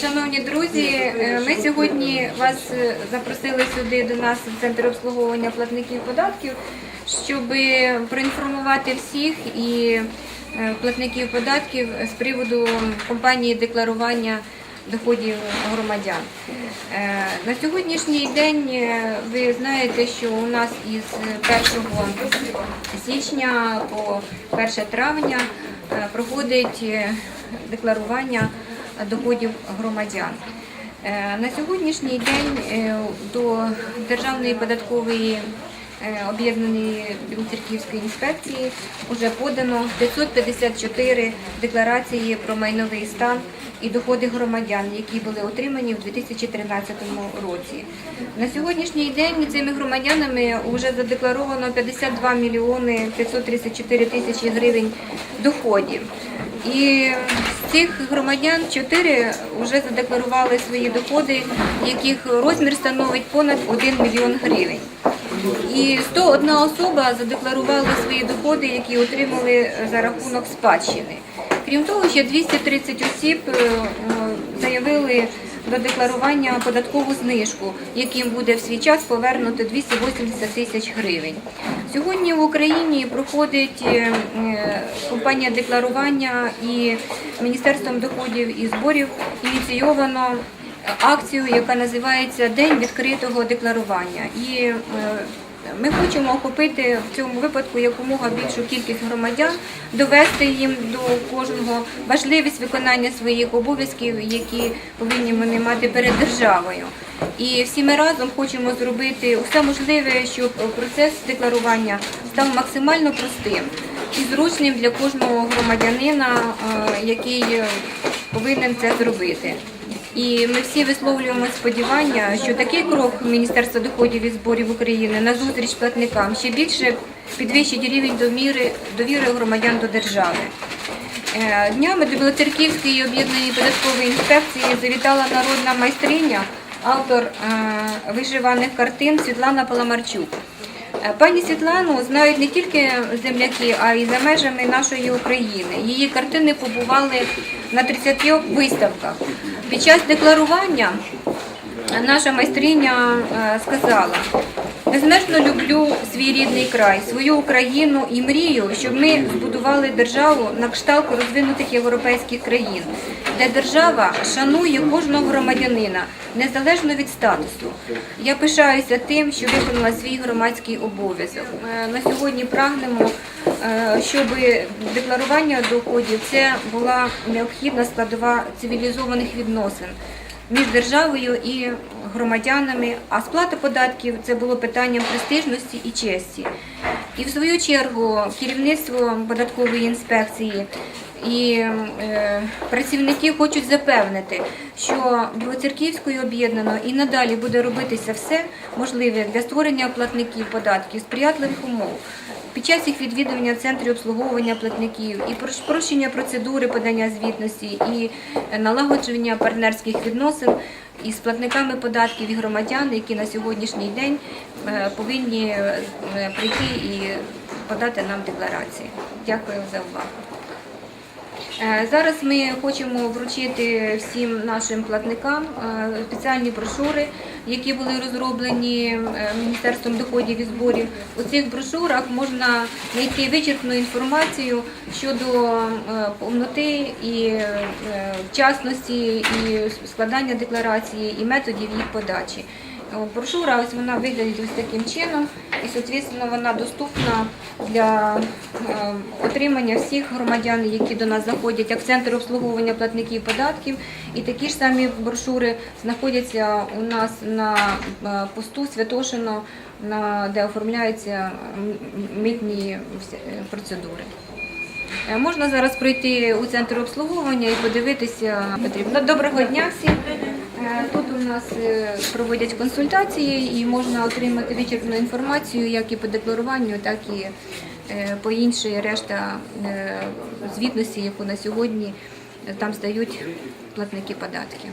Шановні друзі, е, ми сьогодні вас е, запросили сюди до нас в центр обслуговування платників податків, щоб проінформувати всіх і е, платників податків з приводу компанії декларування доходів громадян. Е, На сьогоднішній день е, ви знаєте, що у нас із 1 січня по 1 травня е, проходить декларування доходів громадян. На сьогоднішній день до Державної податкової об'єднаної білоцерківської інспекції вже подано 554 декларації про майновий стан і доходи громадян, які були отримані в 2013 році. На сьогоднішній день цими громадянами вже задекларовано 52 мільйони 534 тисячі гривень доходів. І з цих громадян 4 вже задекларували свої доходи, яких розмір становить понад 1 мільйон гривень. І 101 особа задекларувала свої доходи, які отримали за рахунок спадщини. Крім того, ще 230 осіб е, е, заявили до декларування податкову знижку, яким буде в свій час повернуто 280 тисяч гривень. Сьогодні в Україні проходить е, компанія декларування і Міністерством доходів і зборів ініційовано акцію, яка називається День відкритого декларування. І е, ми хочемо охопити в цьому випадку якомога більшу кількість громадян, довести їм до кожного важливість виконання своїх обов'язків, які повинні вони мати перед державою. І всі ми разом хочемо зробити все можливе, щоб процес декларування став максимально простим і зручним для кожного громадянина, е, який е, повинен це зробити. І ми всі висловлюємо сподівання, що такий крок Міністерства доходів і зборів України на зустріч платникам ще більше підвищить рівень довіри, довіри громадян до держави. Е, Днями до Білоцерківської об'єднаної податкової інспекції завітала народна майстриня, автор е, вишиваних картин Світлана Паламарчук. Е, Пані Світлану знають не тільки земляки, а й за межами нашої України. Її картини побували на 30 виставках. Під час декларування наша майстриня е, сказала: безмежно люблю свій рідний край, свою Україну і мрію, щоб ми збудували державу на кшталт розвинутих європейських країн, де держава шанує кожного громадянина незалежно від статусу. Я пишаюся тим, що виконала свій громадський обов'язок. Е, На сьогодні прагнемо, е, щоб декларування доходів це була необхідна складова цивілізованих відносин між державою і громадянами, а сплата податків це було питанням престижності і честі. І в свою чергу керівництво податкової інспекції і е, працівники хочуть запевнити, що Білоцерківською об'єднано і надалі буде робитися все можливе для створення платників податків сприятливих умов. Під час їх відвідування в центрі обслуговування платників і прощення процедури подання звітності і налагодження партнерських відносин із платниками податків і громадян, які на сьогоднішній день е, повинні е, прийти і подати нам декларації. Дякую за увагу. Е, Зараз ми хочемо вручити всім нашим платникам е, спеціальні брошури, які були розроблені е, Міністерством доходів і зборів. У цих брошурах можна знайти вичерпну інформацію щодо е, повноти і е, вчасності, і складання декларації, і методів їх подачі. О, Брошура ось вона виглядить ось таким чином, і соответственно вона доступна для е, отримання всіх громадян, які до нас заходять, як центр обслуговування платників податків. І такі ж самі брошури знаходяться у нас на е, посту Святошино, де оформляються митні е, процедури. Е, Можна зараз пройти у центр обслуговування і подивитися потрібно. Доброго дня всім. Е, Тут у нас е, проводять консультації і можна отримати вичерпну інформацію як і по декларуванню, так і е, по іншій решта звітності, яку на сьогодні там здають платники податків.